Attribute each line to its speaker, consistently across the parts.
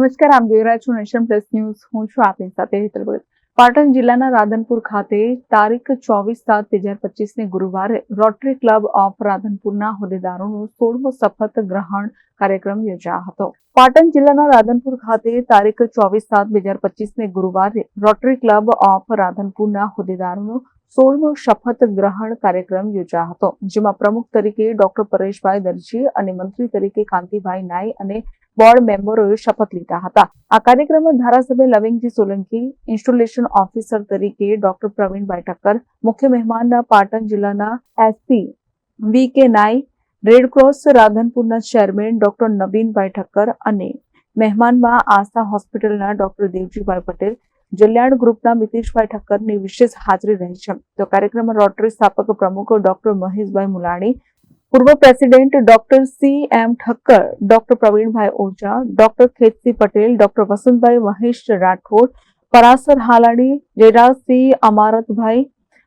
Speaker 1: નમસ્કાર, આપ જોઈ રહ્યા છો નેશન પ્લસ ન્યૂઝ. હું છું આપની સાથે હેતલ ભગત. પાટણ જિલ્લાના રાધનપુર ખાતે તારીખ ચોવીસ સાત બે હજાર પચીસને ગુરુવારે રોટરી ક્લબ ઓફ રાધનપુરના હોદ્દેદારોનો સોળમો શપથ ગ્રહણ કાર્યક્રમ યોજાયો હતો. પાટણ જિલ્લાના રાધનપુર ખાતે તારીખ ચોવીસ સાત બે હજાર પચીસને ગુરુવારે રોટરી ક્લબ ઓફ રાધનપુરના હોદ્દેદારોનો સોળમો શપથ ગ્રહણ કાર્યક્રમ યોજાયો હતો, જેમાં પ્રમુખ તરીકે ડોક્ટર પરેશભાઈ દરજી અને મંત્રી તરીકે કાંતિભાઈ નાઈ અને બોર્ડ મેમ્બરોએ શપથ લીધા હતા. આ કાર્યક્રમમાં ધારાસભ્ય લવિંગજી સોલંકી, ઇન્સ્ટોલેશન ઓફિસર તરીકે ડોક્ટર પ્રવીણભાઈ ઠક્કર મુખ્ય મહેમાનના પાટણ જિલ્લાના SP V K Nai red cross રાધનપુરના chairman doctor Navinbhai Thakkar અને મહેમાનમાં આસ્થા હોસ્પિટલના ડોક્ટર દેવજીભાઈ પટેલ જલ્યાણ ગ્રુપના મિતેશભાઈ ઠક્કરની વિશેષ હાજરી રહી છે. તો કાર્યક્રમમાં રોટરી સ્થાપક પ્રમુખ ડોક્ટર મહેશભાઈ મુલાણી, પૂર્વ president doctor C M Thakkar, doctor Pravinbhai Ojha, doctor Khetsi Patel, doctor Vasantbhai Mahesh Rathod, Parasar Haladi Jayrajsinh Amaratbhai,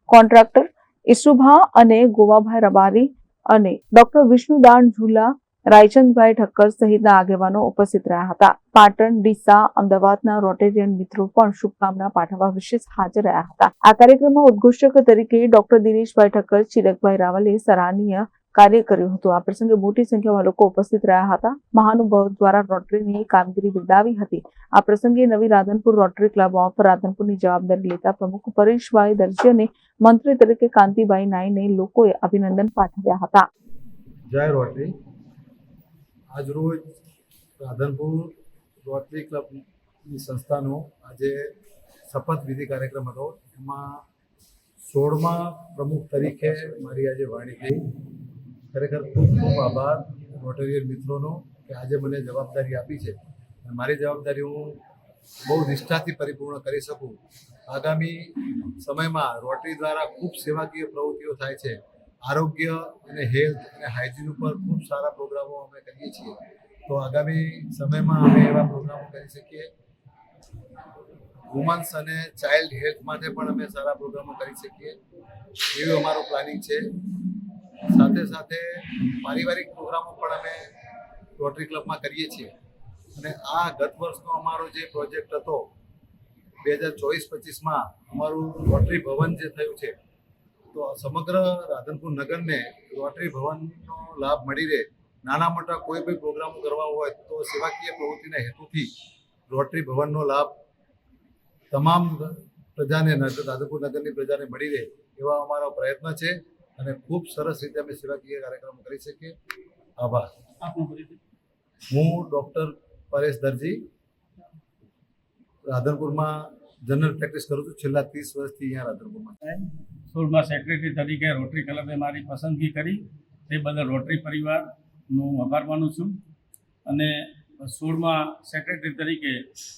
Speaker 1: contractor Isubha અને ગોવાભાઈ રબારી અને ડોક્ટર વિષ્ણુદાન ઝુલા રાયચંદભાઈ ઠક્કર સહિતના આગેવાનો ઉપસ્થિત રહ્યા હતા. પાટણ, ડીસા, અમદાવાદના રોટેરિયન મિત્રો પણ શુભકામના પાઠવવા વિશેષ હાજર રહ્યા હતા. આ કાર્યક્રમમાં ઉદ્ઘોષક તરીકે ડોક્ટર દિનેશભાઈ ઠક્કર, ચિરકભાઈ રાવલે સરાહનીય કાર્ય કર્યું હતું. આ પ્રસંગે મોટી સંખ્યામાં લોકો ઉપસ્થિત રહ્યા હતા. મહાનુભાવ દ્વારા રોટરીની કામગીરી બિરદાવી હતી. આ પ્રસંગે નવી રાધનપુર રોટરી ક્લબ ઓફ રાધનપુરની જવાબદારી લેતા પ્રમુખ પરેશભાઈ દરજી અને મંત્રી તરીકે કાંતિભાઈ નાઈને લોકોએ અભિનંદન પાઠવ્યા હતા.
Speaker 2: જય રોટરી. આજરોજ રાધનપુર રોટરી ક્લબની સંસ્થાનો આજે શપથવિધિ કાર્યક્રમ હતો. એમાં સોળમા પ્રમુખ તરીકે મારી આજે વાણી થઈ. ખરેખર ખૂબ ખૂબ આભાર રોટેરિયન મિત્રોનો કે આજે મને જવાબદારી આપી છે. મારી જવાબદારી હું બહુ નિષ્ઠાથી પરિપૂર્ણ કરી શકું. આગામી સમયમાં રોટરી દ્વારા ખૂબ સેવાકીય પ્રવૃત્તિઓ થાય છે. આરોગ્ય અને હેલ્થ અને હાઇજીન ઉપર ખૂબ સારા પ્રોગ્રામો અમે કરીએ છીએ. તો આગામી સમયમાં અમે એવા પ્રોગ્રામો કરી શકીએ. વુમન્સ અને ચાઇલ્ડ હેલ્થ માટે પણ અમે સારા પ્રોગ્રામો કરી શકીએ. એવું અમારું પ્લાનિંગ છે. સાથે સાથે પારિવારિક પ્રોગ્રામો પણ અમે રોટરી ક્લબમાં કરીએ છીએ. અને આ ગત વર્ષનો અમારો જે પ્રોજેક્ટ હતો, બે હજાર ચોવીસ પચીસમાં અમારું રોટરી ભવન જે થયું છે તો સમગ્ર રાધનપુર નગરને રોટરી ભવનનો લાભ મળી રહે. નાના મોટા કોઈ બી પ્રોગ્રામો કરવા હોય તો સેવાકીય પ્રવૃત્તિના હેતુથી રોટરી ભવનનો લાભ તમામ પ્રજાને રાધનપુર નગરની પ્રજાને મળી રહે એવા અમારો પ્રયત્ન છે અને ખૂબ સરસ રીતે અમે સેવાકીય કાર્યક્રમો કરી શકીએ. આભાર. હું ડૉક્ટર પરેશ દરજી રાધનપુરમાં જનરલ પ્રેક્ટિસ કરું છું. છેલ્લા ત્રીસ વર્ષથી અહીંયા રાધનપુરમાં
Speaker 3: સોળમાં સેક્રેટરી તરીકે રોટરી ક્લબે મારી પસંદગી કરી. તે બદલ રોટરી પરિવારનું આભાર માનું છું. અને સોળમાં સેક્રેટરી તરીકે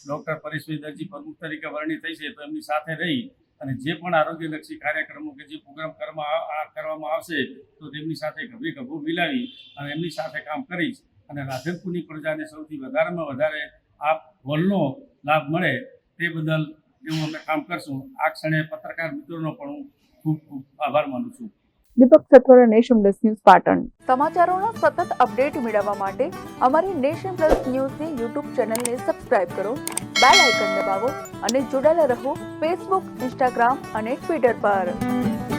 Speaker 3: ડૉક્ટર પરેશભાઈ દરજી પ્રમુખ તરીકે વરણી થઈ છે તો એમની સાથે રહી અને જે પણ આરોગ્યલક્ષી કાર્યક્રમો કે જે પ્રોગ્રામ કરવામાં આવશે તો તેમની સાથે ગભે ગભો મિલાવી અને એમની સાથે કામ કરીશ. અને રાધનપુરની પ્રજાને સૌથી વધારેમાં વધારે આ હોલનો લાભ મળે તે બદલ એવું અમે કામ કરશું. આ ક્ષણે પત્રકાર મિત્રોનો પણ હું ખૂબ ખૂબ આભાર માનું છું.
Speaker 1: Deepak Satvara nation plus news Patan. સમાચારોના સતત અપડેટ મેળવવા માટે અમારી નેશન પ્લસ ન્યૂઝની યુટ્યુબ ચેનલને સબસ્ક્રાઇબ કરો બેલ આઇકન દબાવો અને જોડાયેલા રહો ફેસબુક ઇન્સ્ટાગ્રામ અને ટ્વિટર પર.